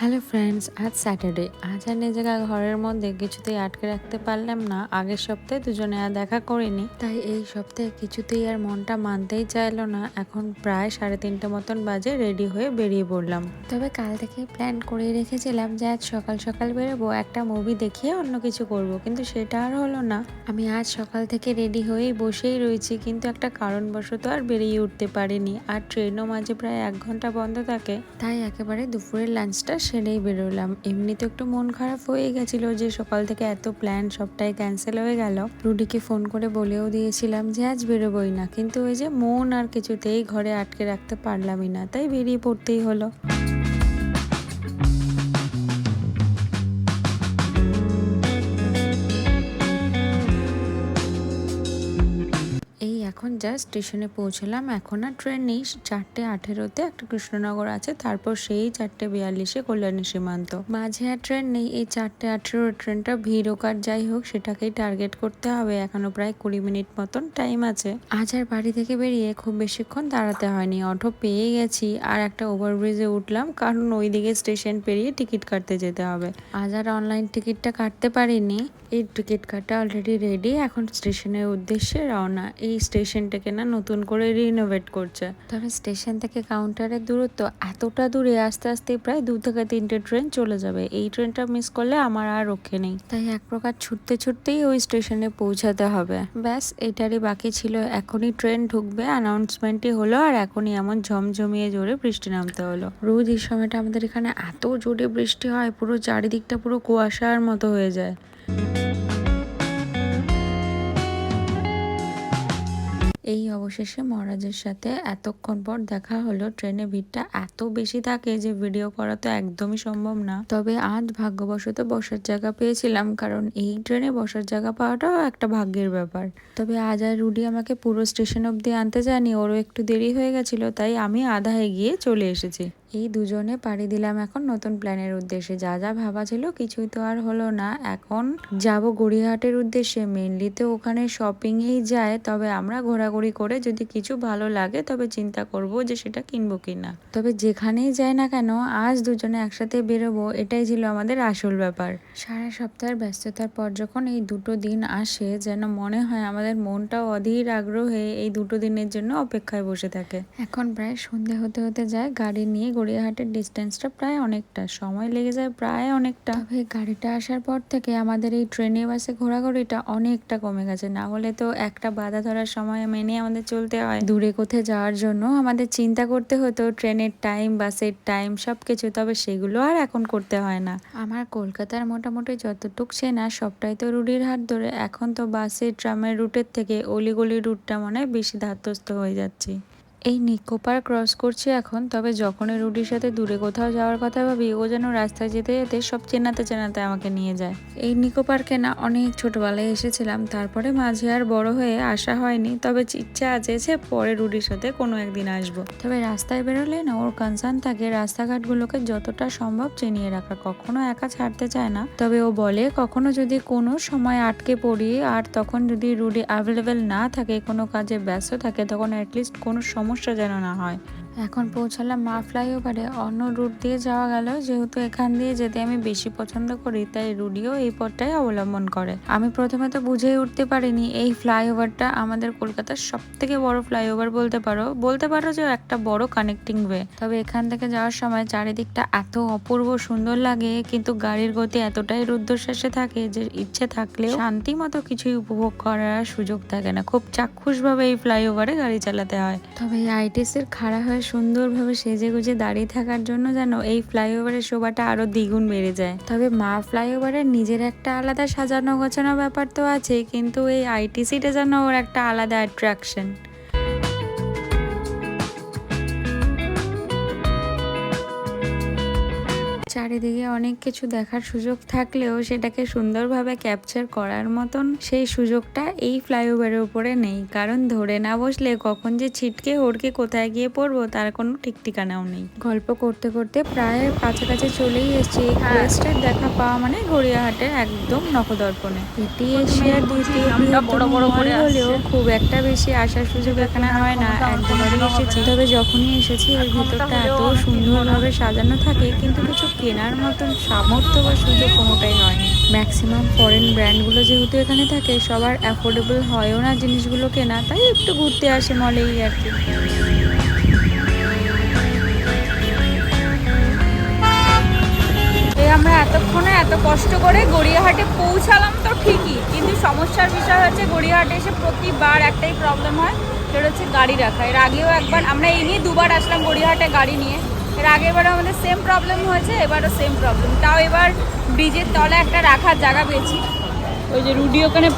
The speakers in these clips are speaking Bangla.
হ্যালো ফ্রেন্ডস আজ স্যাটারডে আজ আর নিজেকে ঘরের মধ্যে কিছুতেই আটকে রাখতে পারলাম না। আগের সপ্তাহে দুজনে আর দেখা করিনি। তাই এই সপ্তাহে কিছুতেই আর মনটা মানতেই চাইলো না। এখন প্রায় সাড়ে তিনটে মতন বাজে রেডি হয়ে বেরিয়ে পড়লাম। তবে কাল থেকে প্ল্যান করে রেখেছিলাম যে আজ সকাল সকাল বেরোবো, একটা মুভি দেখিয়ে অন্য কিছু করব। কিন্তু সেটা আর হলো না। আমি আজ সকাল থেকে রেডি হয়েই বসেই রয়েছি, কিন্তু একটা কারণবশত আর বেরিয়ে উঠতে পারিনি। আর ট্রেনও মাঝে প্রায় এক ঘণ্টা বন্ধ থাকে। তাই একেবারে দুপুরের লাঞ্চটা সেরেই বেরোলাম। এমনি তো একটু মন খারাপ হয়ে গেছিল যে সকাল থেকে এত প্ল্যান সবটাই ক্যান্সেল হয়ে গেল। রুডিকে ফোন করে বলেও দিয়েছিলাম যে আজ বেরোবই না। কিন্তু ওই যে মন আর কিছুতেই ঘরে আটকে রাখতে পারলামই না। তাই বেরিয়ে পড়তেই হলো। এখন জাস্ট স্টেশনে পৌঁছলাম। এখন আর ট্রেন নেই। চারটে আঠেরোতে একটা কৃষ্ণনগর আছে। তারপর সেই চারটে বিয়াল্লিশে কল্যাণী সীমান্ত। মাঝে আর ট্রেন নেই। এই চারটে আঠেরো ট্রেনটা ভিড় হোক আর যাই হোক, সেটাকেই টার্গেট করতে হবে। এখনও প্রায় কুড়ি মিনিট মতন টাইম আছে। আজ আর বাড়ি থেকে বেরিয়ে খুব বেশিক্ষণ দাঁড়াতে হয়নি। অটো পেয়ে গেছি আর একটা ওভারব্রিজে উঠলাম। কারণ ওইদিকে স্টেশন পেরিয়ে টিকিট কাটতে যেতে হবে। আজ আর অনলাইন টিকিটটা কাটতে পারিনি। এই টিকিট কাটা অলরেডি রেডি এখন স্টেশনের উদ্দেশ্যে রওনা। এই স্টেশনটাকে না নতুন করে রিনোভেট করছে। তবে স্টেশন থেকে কাউন্টারের দূরত্ব এতটা দূরে আস্তে আস্তে প্রায় দু থেকে তিনটে ট্রেন চলে যাবে। এই ট্রেনটা মিস করলে আমার আর রক্ষে নেই। তাই এক প্রকার ছুটতে ছুটতেই ওই স্টেশনে পৌঁছাতে হবে। ব্যাস, এটারই বাকি ছিল। এখনই ট্রেন ঢুকবে অ্যানাউন্সমেন্টই হলো আর এখনই এমন ঝমঝমিয়ে জোরে বৃষ্টি নামতে হলো। রোজ এই সময়টা আমাদের এখানে এত জোরে বৃষ্টি হয়, পুরো চারিদিকটা পুরো কুয়াশার মতো হয়ে যায়। এই অবশেষে মহারাজের সাথে এতক্ষণ পর দেখা হলো। ট্রেনে ভিড়টা এত বেশি থাকে যে ভিডিও করা তো একদমই সম্ভব না। তবে আজ ভাগ্যবশত বসার জায়গা পেয়েছিলাম, কারণ এই ট্রেনে বসার জায়গা পাওয়াটাও একটা ভাগ্যের ব্যাপার। তবে আজ আর রুডি আমাকে পুরো স্টেশন অব্দি আনতে যায়নি, ওরও একটু দেরি হয়ে গেছিল, তাই আমি আধা এগিয়ে চলে এসেছি। এই দুজনে পাড়ি দিলাম এখন নতুন প্ল্যানের উদ্দেশ্যে। যা যা ভাবা ছিল কিছুই তো আর হলো না। এখন যাব গড়িয়াহাটের উদ্দেশ্যে। মেনলি তো ওখানে শপিংয়েই যায়, তবে আমরা ঘোরাঘুরি করে যদি কিছু ভালো লাগে, তবে চিন্তা করব যে সেটা কিনবো কিনা। তবে যেখানেই যাই না কেন, আজ দুজনে একসাথে বেরোবো, এটাই ছিল আমাদের আসল ব্যাপার। সারা সপ্তাহের ব্যস্ততার পর যখন এই দুটো দিন আসে, যেন মনে হয় আমাদের মনটাও অধীর আগ্রহে এই দুটো দিনের জন্য অপেক্ষায় বসে থাকে। এখন প্রায় সন্ধে হতে হতে যায়, গাড়ি নিয়ে গড়িয়াহাটের ডিস্টেন্সটা প্রায় অনেকটা সময় লেগে যায় প্রায় অনেকটা। তবে গাড়িটা আসার পর থেকে আমাদের এই ট্রেনে বাসে ঘোরাঘুরিটা অনেকটা কমে গেছে না হলে তো একটা বাধা ধরার সময় মেনে আমাদের চলতে হয়। দূরে কোথায় যাওয়ার জন্য আমাদের চিন্তা করতে হতো ট্রেনের টাইম বাসের টাইম সব কিছু তবে সেগুলো আর এখন করতে হয় না। আমার কলকাতার মোটামুটি যতটুক চেনা সবটাই তো রুডির হাত ধরে। এখন তো বাসের ট্রামের রুটের থেকে অলিগলি রুটটা মনে হয় বেশি ধাতস্থ হয়ে যাচ্ছি। এই নিকো পার্ক ক্রস করছি এখন, তবে যখনই রুডির সাথে দূরে কোথাও যাওয়ার কথা ভাবি, ও যেন রাস্তায় যেতে যেতে সব চেনাতে চেনাতে আমাকে নিয়ে যায়। এই নিকো পার্কে না, অনেক ছোটবেলায় এসেছিলাম, তারপরে মাঝে আর বড় হয়ে আসা হয়নি, তবে ইচ্ছা আছে যে পরে রুডির সাথে কোনো একদিন আসব। তবে রাস্তায় বেরোলে না, ওর কনসার্ন থাকে রাস্তাঘাটগুলোকে যতটা সম্ভব চিনিয়ে রাখা, কখনো একা ছাড়তে চায় না। তবে ও বলে, কখনো যদি কোনো সময় আটকে পড়ি, আর তখন যদি রুডি অ্যাভেলেবেল না থাকে, কোনো কাজে ব্যস্ত থাকে, তখন অ্যাটলিস্ট কোনো সমস্যা যেন না হয়। এখন পৌঁছালাম মা ফ্লাইওভারে। অন্য রুট দিয়ে যাওয়া গেল। যেহেতু এখান দিয়ে যেতে আমি বেশি পছন্দ করি, তাই রুডিও এই পথটাই অবলম্বন করে। আমি প্রথমে তো বুঝেই উঠতে পারিনি, এই ফ্লাইওভারটা আমাদের কলকাতার সব থেকে বড় ফ্লাইওভার বলতে পারো। বলতে পারো যে একটা বড় কানেক্টিং ওয়ে তবে এখান থেকে যাওয়ার সময় চারিদিকটা এত অপূর্ব সুন্দর লাগে, কিন্তু গাড়ির গতি এতটাই রুদ্ধশ্বাসে থাকে যে ইচ্ছে থাকলেও শান্তি মতো কিছুই উপভোগ করার সুযোগ থাকে না। খুব চাক্ষুষভাবে এই ফ্লাইওভারে গাড়ি চালাতে হয়। তবে আইটিসির খাড়া হয়ে সুন্দরভাবে সেজে গুজে দাঁড়িয়ে থাকার জন্য যেন এই ফ্লাইওভারের শোভাটা আরও দ্বিগুণ বেড়ে যায়। তবে মা ফ্লাইওভারের নিজের একটা আলাদা সাজানো গোছানো ব্যাপার তো আছে কিন্তু এই আইটিসিটা যেন ওর একটা আলাদা অ্যাট্রাকশন চারিদিকে অনেক কিছু দেখার সুযোগ থাকলেও সেটাকে সুন্দরভাবে ক্যাপচার করার মতন সেই সুযোগটা এই ফ্লাইওভারের উপরে নেই। কারণ ধরে না বসলে কখন যে ছিটকে ওড়কে কোথায় গিয়ে পড়ব তার কোনো ঠিক ঠিকানাও নেই। গল্প করতে করতে প্রায় কাছাকাছি চলেই এসেছি। কোয়েস্টের দেখা পাওয়া মানে গড়িয়াহাটের একদম নখদর্পণে। এটি এশিয়ার দ্বিতীয় হলেও খুব একটা বেশি আসার সুযোগ এখানে হয় না। একবারই এসেছি। তবে যখনই এসেছি এর ভিতরটা এত সুন্দরভাবে সাজানো থাকে কিন্তু কিছু কেনার মতন সামর্থ্য বা সুযোগ কোনোটাই হয় না ম্যাক্সিমাম ফরেন ব্র্যান্ডগুলো যেহেতু এখানে থাকে, সবার অ্যাফোর্ডেবল হয়ও না জিনিসগুলো কেনা, তাই একটু ঘুরতে আসে মলেই আর কি। আমরা এতক্ষণে এত কষ্ট করে গড়িয়াহাটে পৌঁছালাম তো ঠিকই, কিন্তু সমস্যার বিষয় হচ্ছে গড়িয়াহাটে এসে প্রতিবার একটাই প্রবলেম হয়, সেটা হচ্ছে গাড়ি রাখা। এর আগেও একবার, আমরা এই নিয়ে দুবার আসলাম গড়িয়াহাটে গাড়ি নিয়ে। এর আগেবারও আমাদের সেম প্রবলেম হয়েছে, এবারও সেম প্রবলেম তাও এবার ব্রিজের তলে একটা রাখার জায়গা পেয়েছি। ওই যে রুডি ওখানে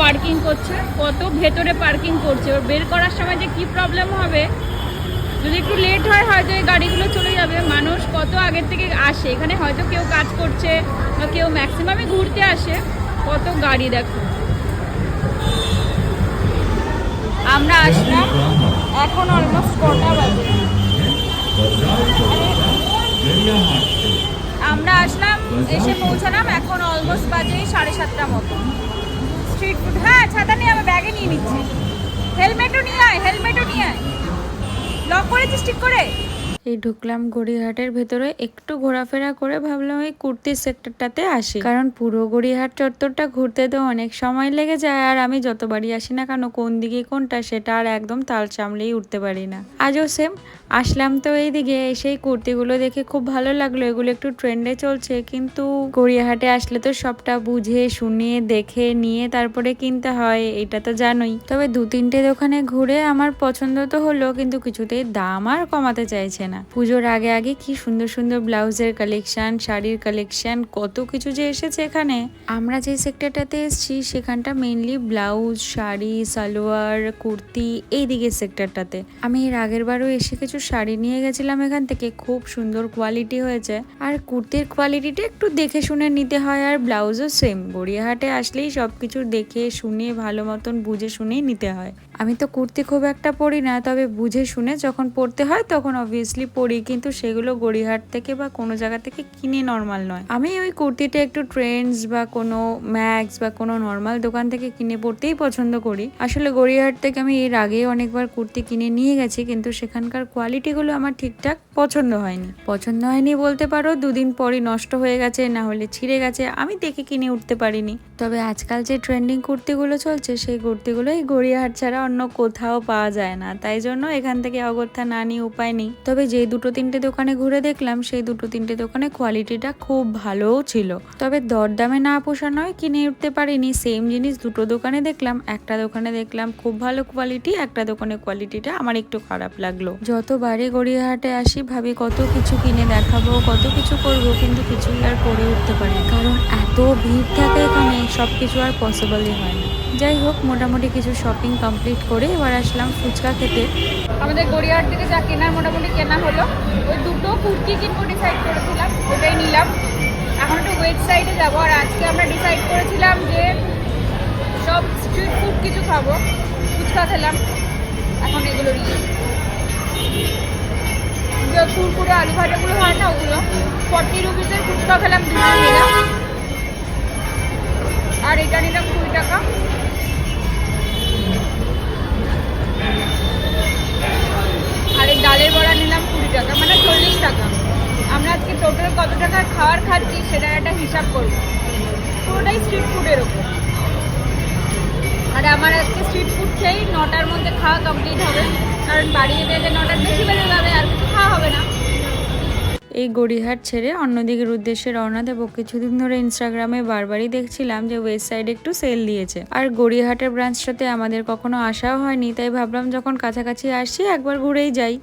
পার্কিং করছে, কত ভেতরে পার্কিং করছে। ওর বের করার সময় যে কি প্রবলেম হবে, যদি একটু লেট হয়, হয়তো এই গাড়িগুলো চলে যাবে। মানুষ কত আগের থেকে আসে। এখানে হয়তো কেউ কাজ করছে বা কেউ ম্যাক্সিমামই ঘুরতে আসে। কত গাড়ি দেখো। আমরা আসলাম এখন অলমোস্ট কটা বাজে। আমরা আসলাম, এসে পৌঁছালাম, এখন অলমোস্ট বাজে সাড়ে সাতটা মতো। স্ট্রিট ফুড হ্যাঁ ছাতা নিয়ে আমি ব্যাগে নিয়ে নিচ্ছি। হেলমেটও নিয়ে আয় হেলমেটও নিয়ে আয়। লক করেছিস ঠিক করে? এই ঢুকলাম গড়িয়াহাটের ভেতরে, একটু ঘোরাফেরা করে ভাবলাম এই কুর্তির সেক্টরটাতে আসি। কারণ পুরো গড়িয়াহাট চত্বরটা ঘুরতে তো অনেক সময় লেগে যায়, আর আমি যতবারই আসি না কেন, কোন দিকে কোনটা সেটা আর একদম তাল সামলেই উঠতে পারি না। আজও সেম আসলাম তো এইদিকে এসেই কুর্তিগুলো দেখে খুব ভালো লাগল। এগুলো একটু ট্রেন্ডে চলছে, কিন্তু গড়িয়াহাটে আসলে তো সবটা বুঝে শুনে দেখে, নিয়ে তারপরে কিনতে হয়, এটা তো জানোই। তবে দু তিনটে দোকানে ঘুরে আমার পছন্দ তো হলো, কিন্তু কিছুতেই দাম আর কমাতে চাইছে না। পুজোর আগে আগে কি সুন্দর সুন্দর ব্লাউজের কালেকশন শাড়ির কালেকশন কত কিছু যে এসেছে এখানে। আমরা যে সেক্টরটাতে এসেছি, সেখানটা মেইনলি ব্লাউজ, শাড়ি, সালোয়ার, কুর্তি এই দিকের সেক্টরটাতে আমি এর আগের বারও এসে কিছু শাড়ি নিয়ে গেছিলাম এখান থেকে, খুব সুন্দর কোয়ালিটি হয়েছে। আর কুর্তির কোয়ালিটিটা একটু দেখে শুনে নিতে হয়, আর ব্লাউজও সেম গড়িয়াহাটে আসলেই সব কিছু দেখে শুনে, ভালো মতন বুঝে শুনেই নিতে হয়। আমি তো কুর্তি খুব একটা পরি না, তবে বুঝে শুনে যখন পরতে হয় তখন অবভিয়াসলি পরি, কিন্তু সেগুলো গড়িয়াহাট থেকে বা কোনো জায়গা থেকে কিনে নর্মাল নয়। আমি ওই কুর্তিটা একটু ট্রেন্ডস বা কোনো ম্যাক্স বা কোনো নর্মাল দোকান থেকে কিনে পরতেই পছন্দ করি। আসলে গড়িয়াহাট থেকে আমি এর আগে অনেকবার কুর্তি কিনে নিয়ে গেছি, কিন্তু সেখানকার কোয়ালিটিগুলো আমার ঠিকঠাক পছন্দ হয়নি। পছন্দ হয়নি বলতে পারো, দুদিন পরই নষ্ট হয়ে গেছে, না হলে ছিঁড়ে গেছে, আমি দেখে কিনে উঠতে পারিনি। তবে আজকাল যে ট্রেন্ডিং কুর্তিগুলো চলছে, সেই কুর্তিগুলো এই গড়িয়াহাট ছাড়া অন্য কোথাও পাওয়া যায় না। তাই জন্য এখান থেকে অগত্যা না নিয়ে উপায় নেই। তবে যে দুটো তিনটে দোকানে ঘুরে দেখলাম, সেই দুটো তিনটে দোকানে কোয়ালিটিটা খুব ভালোও ছিল। তবে দরদামে না পোষা নয়, কিনে উঠতে পারিনি। সেম জিনিস দুটো দোকানে দেখলাম, একটা দোকানে দেখলাম খুব ভালো কোয়ালিটি একটা দোকানে কোয়ালিটিটা আমার একটু খারাপ লাগল। যতবারই গড়িয়াহাটে আসি, ভাবি কত কিছু কিনে দেখাবো, কত কিছু করব, কিন্তু কিছুই আর করে উঠতে পারি। কারণ এত ভিড় থাকে এখানে সব কিছু আর পসিবলই হয় না। যাই হোক, মোটামুটি কিছু শপিং কমপ্লিট করে এবার আসলাম ফুচকা খেতে। আমাদের গড়িয়াহাট থেকে যা কেনার মোটামুটি কেনা হলো। ওই দুটো কুর্তি কিনবো ডিসাইড করেছিলাম, ওটাই নিলাম। এখন একটু ওয়েবসাইটে যাব, আর আজকে আমরা ডিসাইড করেছিলাম যে সব স্ট্রিট ফুড কিছু খাব। ফুচকা খেলাম, এখন এগুলো নিয়ে কুরকুরে আলু ভাজাগুলো হয় না ওগুলো। ফর্টি রুপিসের ফুচকা খেলাম দুটো নিলাম আর এটা নিলাম কুড়ি টাকা। আর এই ডালের বড়া নিলাম কুড়ি টাকা মানে চল্লিশ টাকা। আমরা আজকে টোটাল কত টাকা খাবার খাচ্ছি সেটার একটা হিসাব করব। পুরোটাই স্ট্রিট ফুডের ওপর। আর আমার আজকে স্ট্রিট ফুড খেয়েই নটার মধ্যে খাওয়া কমপ্লিট হবে, কারণ বাড়ি যেতে যেতে নটার এই গড়িহাট ছেড়ে অন্যদিকের উদ্দেশ্যে রওনা দেবো। কিছুদিন ধরে ইনস্টাগ্রামে বারবারই দেখছিলাম যে ওয়েস্ট সাইডে একটু সেল দিয়েছে। আর গড়িয়াহাটের ব্রাঞ্চটাতে আমাদের কখনো আসাও হয়নি, তাই ভাবলাম যখন কাছাকাছি আসছি একবার ঘুরেই যাই।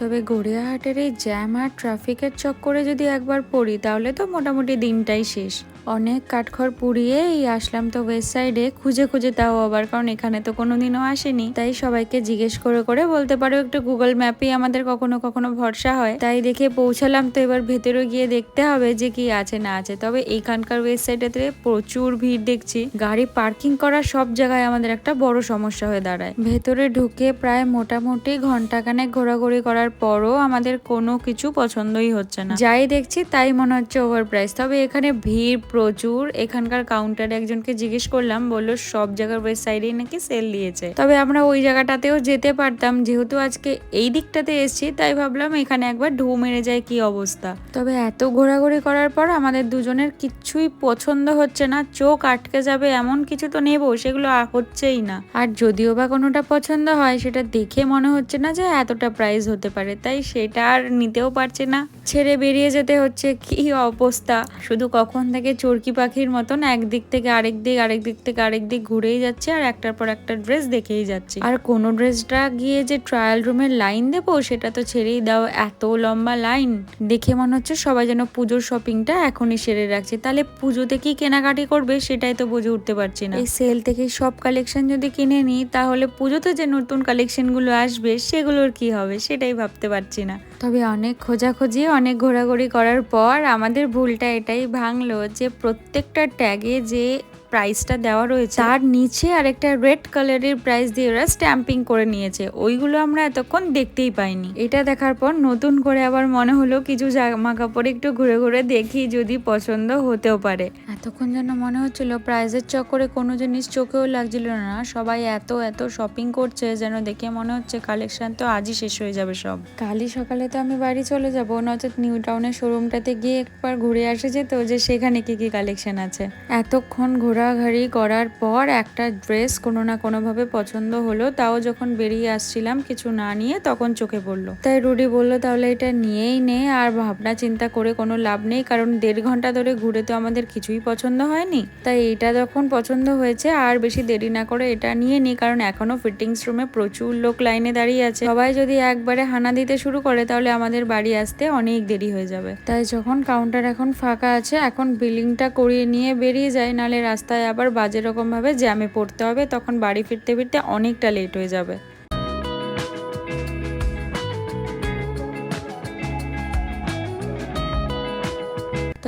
তবে গড়িয়াহাটের এই জ্যাম আর ট্রাফিকের চক্করে যদি একবার পড়ি, তাহলে তো মোটামুটি দিনটাই শেষ। অনেক কাঠখড় পুড়িয়ে এই আসলাম তো ওয়েস্ট সাইডে খুঁজে খুঁজে তাও আবার, কারণ এখানে তো কোনোদিনও আসেনি। তাই সবাইকে জিজ্ঞেস করে করে বলতে পারো, একটু গুগল ম্যাপেই আমাদের কখনো কখনো ভরসা হয়। তাই দেখে পৌঁছালাম তো এবার ভেতরে গিয়ে দেখতে হবে যে কি আছে না আছে। তবে এইখানকার ওয়েস্ট সাইডেতে প্রচুর ভিড় দেখছি। গাড়ি পার্কিং করা সব জায়গায় আমাদের একটা বড় সমস্যা হয়ে দাঁড়ায়। ভেতরে ঢুকে প্রায় মোটামুটি ঘন্টাখানেক ঘোরাঘুরি করার পরও আমাদের কোনো কিছু পছন্দই হচ্ছে না। যাই দেখছি তাই মনে হচ্ছে ওভার প্রাইস তবে এখানে ভিড় প্রচুর। এখানকার কাউন্টারে একজনকে জিজ্ঞেস করলাম, বলল, সব জায়গার ওয়েস্ট সাইডেই নাকি সেল দিয়েছে? তবে আমরা ওই জায়গাটাতেও যেতে পারতাম, যেহেতু আজকে এই দিকটাতে এসেছি, তাই ভাবলাম এখানে একবার ঢু মেরে যায় কি অবস্থা। তবে এত ঘোরাঘুরি করার পর আমাদের দুজনের কিচ্ছুই পছন্দ হচ্ছে না, চোখ আটকে যাবে, এমন কিছু তো নেব, সেগুলো হচ্ছেই না। আর যদিও বা কোনোটা পছন্দ হয়, সেটা দেখে মনে হচ্ছে না যে এতটা প্রাইস হতে পারে, তাই সেটা আর নিতেও পারছে না। ছেড়ে বেরিয়ে যেতে হচ্ছে, কি অবস্থা? শুধু কখন থেকে চরকি পাখির মতন একদিক থেকে আরেক দিক আরেক দিক থেকে আরেক দিক ঘুরেই যাচ্ছে আর একটার পর একটা ড্রেস দেখেই যাচ্ছে। আর কোন ড্রেসটা গিয়ে যে ট্রায়াল রুমের লাইন দেবো, সেটা তো ছেড়েই দাও, এত লম্বা লাইন দেখে মনে হচ্ছে সবাই যেন পুজোর শপিংটা এখনই সেরে রাখছে। তাহলে পুজোতে কি কেনাকাটি করবে সেটাই তো বুঝে উঠতে পারছি না। এই সেল থেকে সব কালেকশন যদি কিনে নিই, তাহলে পুজোতে যে নতুন কালেকশনগুলো আসবে, সেগুলোর কি হবে সেটাই ভাবতে পারছি না। তবে অনেক খোঁজাখুঁজি, অনেক ঘোরাঘুরি করার পর আমাদের ভুলটা এটাই ভাঙলো যে প্রত্যেকটা ট্যাগে যে প্রাইসটা দেওয়া রয়েছে। তার নিচে আর একটা রেড কালারের প্রাইস দিয়ে ওরা স্ট্যাম্পিং করে নিয়েছে। ওইগুলো আমরা এতক্ষণ দেখতেই পাইনি। এটা দেখার পর নতুন করে আবার মনে হলো কিছু জামা কাপড় একটু ঘুরে ঘুরে দেখি যদি পছন্দ হতেও পারে। এতক্ষণ যেন মনে হচ্ছিল প্রাইজের চক্করে কোনো জিনিস চোখেও লাগছিল না। সবাই এত এত শপিং করছে যেন দেখে মনে হচ্ছে কালেকশন তো আজই শেষ হয়ে যাবে সব। কালই সকালে তো আমি বাড়ি চলে যাব, নচেত নিউ টাউনের শোরুমটাতে গিয়ে একবার ঘুরে আসে যেত যে সেখানে কি কি কালেকশন আছে। এতক্ষণ ঘোরাঘুরি করার পর একটা ড্রেস কোনো না কোনোভাবে পছন্দ হলো, তাও যখন বেরিয়ে আসছিলাম কিছু না নিয়ে তখন চোখে পড়ল। তাই রুডি বলল, তাহলে এটা নিয়েই নে, আর ভাবনা চিন্তা করে কোনো লাভ নেই, কারণ দেড় ঘণ্টা ধরে ঘুরে তো আমাদের কিছুই পছন্দ হয়নি। তাই এটা যখন পছন্দ হয়েছে, আর বেশি দেরি না করে এটা নিয়ে নি, কারণ এখনও ফিটিংস রুমে প্রচুর লোক লাইনে দাঁড়িয়ে আছে। সবাই যদি একবারে হানা দিতে শুরু করে, তাহলে আমাদের বাড়ি আসতে অনেক দেরি হয়ে যাবে। তাই যখন কাউন্টার এখন ফাঁকা আছে, এখন বিলিংটা করিয়ে নিয়ে বেরিয়ে যায়, নালে রাস্তায় আবার বাজে রকমভাবে জ্যামে পড়তে হবে, তখন বাড়ি ফিরতে ফিরতে অনেকটা লেট হয়ে যাবে।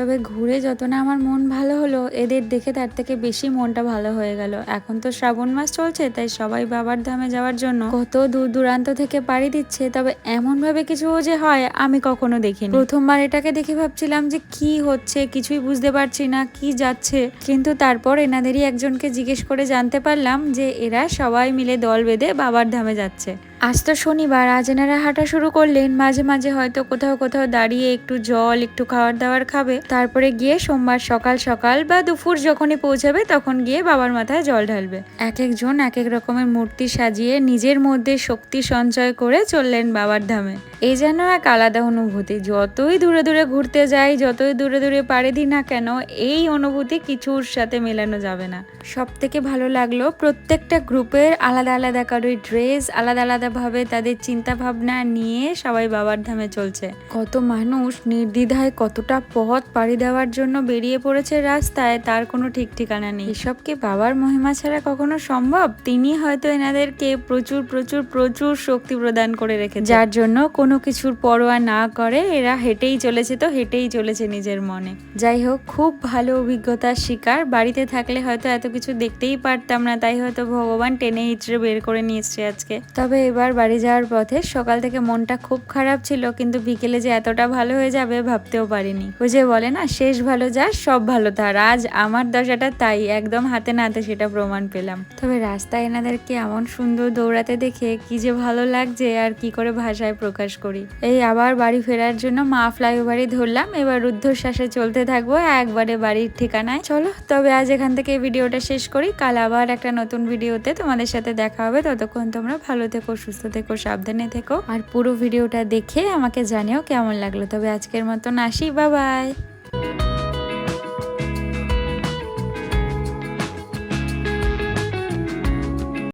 তবে ঘুরে যত না আমার মন ভালো হলো, এদের দেখে তার থেকে বেশি মনটা ভালো হয়ে গেল। এখন তো শ্রাবণ মাস চলছে, তাই সবাই বাবার ধামে যাওয়ার জন্য কত দূর দূরান্ত থেকে পাড়ি দিচ্ছে, তবে এমন ভাবে কিছু যে হয় আমি কখনো দেখিনি। প্রথমবার এটাকে দেখে ভাবছিলাম যে কি হচ্ছে, কিছুই বুঝতে পারছি না, কি যাচ্ছে। কিন্তু তারপর এনাদেরই একজনকে জিজ্ঞেস করে জানতে পারলাম যে এরা সবাই মিলে দল বেঁধে বাবার ধামে যাচ্ছে। আজ তো শনিবার, আজ এনারা হাঁটা শুরু করলেন। মাঝে মাঝে হয়তো কোথাও কোথাও দাঁড়িয়ে একটু জল, একটু খাবার দাওয়ার খাবে। তারপরে গিয়ে সোমবার সকাল সকাল বা দুপুর যখনই পৌঁছাবে, তখন গিয়ে বাবার মাথায় জল ঢালবে। এক একজন এক এক রকমের মূর্তি সাজিয়ে নিজের মধ্যে শক্তি সঞ্চয় করে চললেন বাবার ধামে। এই যেন এক আলাদা অনুভূতি। যতই দূরে দূরে ঘুরতে যাই, যতই দূরে দূরে পাড়ে দিই না কেন, এই অনুভূতি কিছুর সাথে মেলানো যাবে না। সব থেকে ভালো লাগল প্রত্যেকটা গ্রুপের আলাদা আলাদা কারোর ড্রেস, আলাদা আলাদা ভাবে তাদের চিন্তা ভাবনা নিয়ে সবাই বাবার ধামে চলছে। কত মানুষ নির্দ্বিধায় কতটা পথ পাড়ি দেওয়ার জন্য বেরিয়ে পড়েছে রাস্তায়, তার কোনো ঠিক ঠিকানা নেই। এসবকে বাবার মহিমা ছাড়া কখনো সম্ভব? তিনি হয়তো এনাদেরকে প্রচুর প্রচুর প্রচুর শক্তি প্রদান করে রেখে যার জন্য কোনো কিছুর পরোয়া না করে এরা হেঁটেই চলেছে তো, হেঁটেই চলেছে নিজের মনে। যাই হোক, খুব ভালো অভিজ্ঞতার শিকার। বাড়িতে থাকলে হয়তো এত কিছু দেখতেই পারতাম না, তাই হয়তো ভগবান টেনে হিচড়ে বের করে নিয়ে এসছে আজকে। তবে এবার বাড়ি যাওয়ার পথে সকাল থেকে মনটা খুব খারাপ ছিল, কিন্তু বিকেলে যে এতটা ভালো হয়ে যাবে ভাবতেও পারিনি। ওই যে বলে না, শেষ ভালো যা, সব ভালো তার আজ আমার দশাটা তাই, একদম হাতে নাতে সেটা প্রমাণ পেলাম। তবে রাস্তায় এনাদেরকে এমন সুন্দর দৌড়াতে দেখে কি যে ভালো লাগছে আর কি করে ভাষায় প্রকাশ করি। এই আবার বাড়ি ফেরার জন্য মা ফ্লাইওভারই ধরলাম, এবার রুদ্ধশ্বাসে চলতে থাকব একবারে বাড়ির ঠিকানায়। চলো, তবে আজ এখান থেকে ভিডিওটা শেষ করি, কাল আবার একটা নতুন ভিডিওতে তোমাদের সাথে দেখা হবে, ততক্ষণ তোমরা ভালো থেকো। সুস্থ থেকো, সাবধানে থেকো। আর পুরো ভিডিওটা দেখে আমাকে জানিও কেমন লাগল। তবে আজকের মতন আসি বা বাই